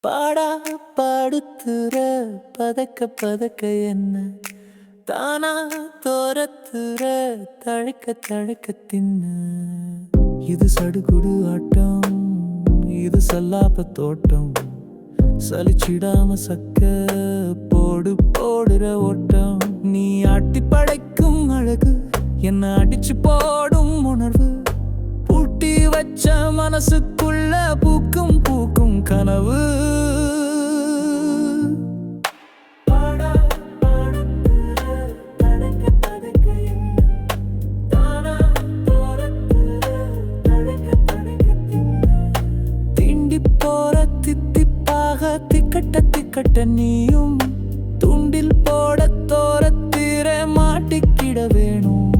பாடா பாடுத்துற பதக்க பதக்க என்ன? தானா தோரத்துற தழுக்க தழுக்க தின்ன. இது சடுகுடு ஆட்டம் இது சல்லாப்ப தோட்டம். சலிச்சிடாம சக்க போடு போடுற ஓட்டம். நீ ஆட்டி படைக்கும் அழகு என்ன அடிச்சு போடும் உணர்வு. பூட்டி வச்ச மனசுக்குள்ள பூக்கும் பூக்கும் கனவு. ஆக திக்கட்ட திக்கட்ட நீயும் துண்டில் போட தோரத்தீர மாட்டிக்கிட வேணும்.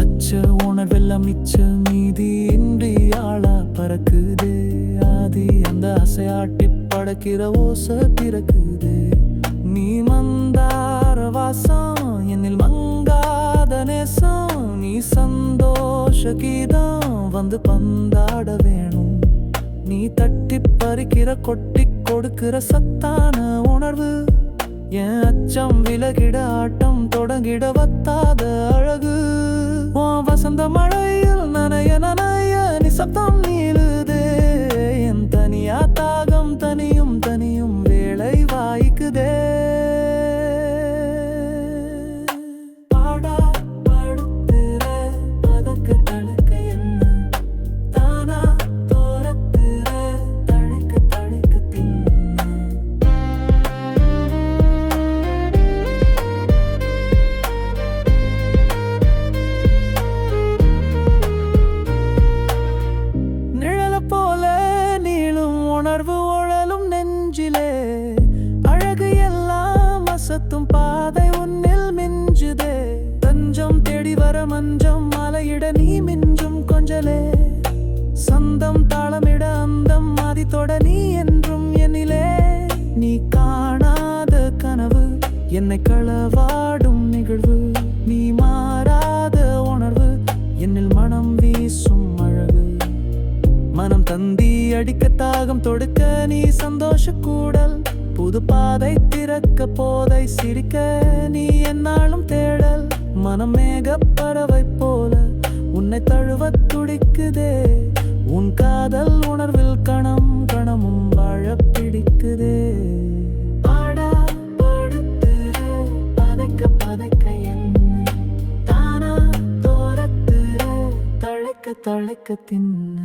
அச்ச உணர்வெல்லாம் மிச்ச மீதி இன்றி ஆளா பறக்குது. ஆதி அந்த அசையாட்டி படக்கிற ஓச பிறக்குது நீ மந்தார வாசம் என்னில் மங்காத நேசம். நீ சந்தோஷ கீதம் வந்து பந்தாட வேணும். நீ தட்டி பறிக்கிற கொட்டி கொடுக்கிற சத்தான உணர்வு. என் அச்சம் விலகிட ஆட்டம் தொடங்கிட வத்தாத அழகு. வசந்த மழையில் நனைய நனைய நிசப்தம் நீளு. உணர்வு உழலும் நெஞ்சிலே. அழகு எல்லாம் அசத்தும் பாதை உன்னில் மிஞ்சுதே. தஞ்சம் தேடி வர மஞ்சம் மலையிட நீ மிஞ்சும் கொஞ்சலே. சந்தம் தாளமிட அந்தம் ஆதித்தொட நீ என் மனம் தந்தி அடிக்க தாகம் தொடுக்க நீ சந்தோஷ கூடல். புது பாதை திறக்க போதை சிரிக்க நீ என்னாலும் தேடல். மனம் மேக பறவை போல உன்னை தழுவ துடிக்குதே. உன் காதல் உணர்வில் கணம் கணமும் வாழ பிடிக்குதே. பாடா படுத்துற பதைக்க பதைக்க தானா தோரத்துற தழைக்க தழைக்க தின்ன.